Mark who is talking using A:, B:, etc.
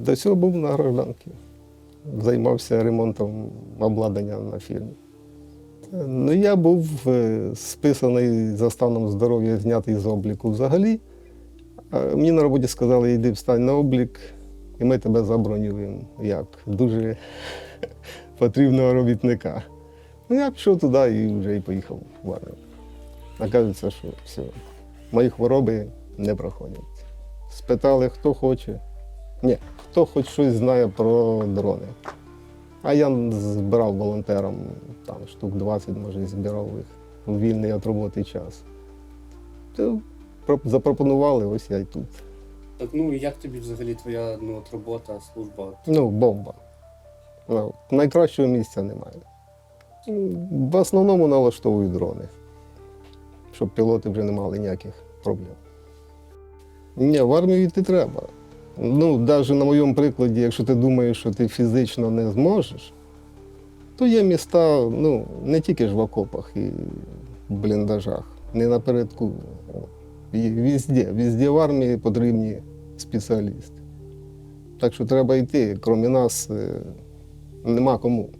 A: До цього був на гражданці. Займався ремонтом обладнання на фірмі. Ну, я був е, списаний за станом здоров'я, знятий з обліку взагалі. Мені на роботі сказали, йди встань на облік, і ми тебе забронюємо як дуже потрібного робітника. Ну, я пішов туди і вже і поїхав в армію. Оказується, що все, мої хвороби не проходять. Спитали, хто хоче. Ні, хто хоч щось знає про дрони. А я збирав волонтерам там штук 20, може, збирав їх у вільний від роботи час. То запропонували, ось я й тут.
B: Так, ну і як тобі взагалі твоя ну, от робота, служба?
A: Ну, бомба. Ну, найкращого місця немає. В основному налаштовують дрони, щоб пілоти вже не мали ніяких проблем. Ні, в армію йти треба. Ну, навіть на моєму прикладі, якщо ти думаєш, що ти фізично не зможеш, то є міста, ну, не тільки ж в окопах і в бліндажах, не напередку. І Везде, везде в армії потрібні спеціалісти. Так що треба йти, крім нас е, нема кому.